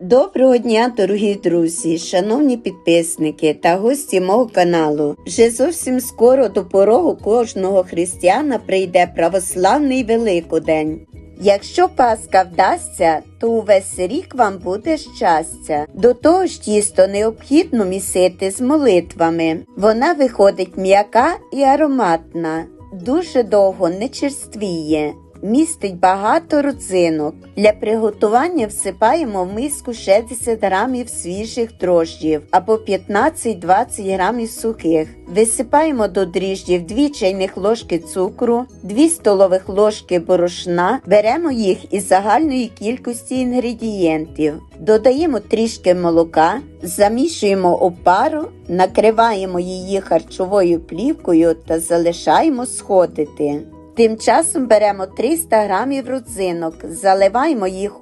Доброго дня, дорогі друзі, шановні підписники та гості мого каналу. Вже зовсім скоро до порогу кожного християна прийде православний Великодень. Якщо Пасха вдасться, то увесь рік вам буде щастя. До того ж тісто необхідно місити з молитвами. Вона виходить м'яка і ароматна, дуже довго не черствіє. Містить багато родзинок. Для приготування всипаємо в миску 60 грамів свіжих дрожджів або 15-20 грамів сухих. Висипаємо до дріжджів 2 чайних ложки цукру, 2 столових ложки борошна. Беремо їх із загальної кількості інгредієнтів. Додаємо трішки молока, замішуємо опару, накриваємо її харчовою плівкою та залишаємо сходити. Тим часом беремо 300 грамів родзинок, заливаємо їх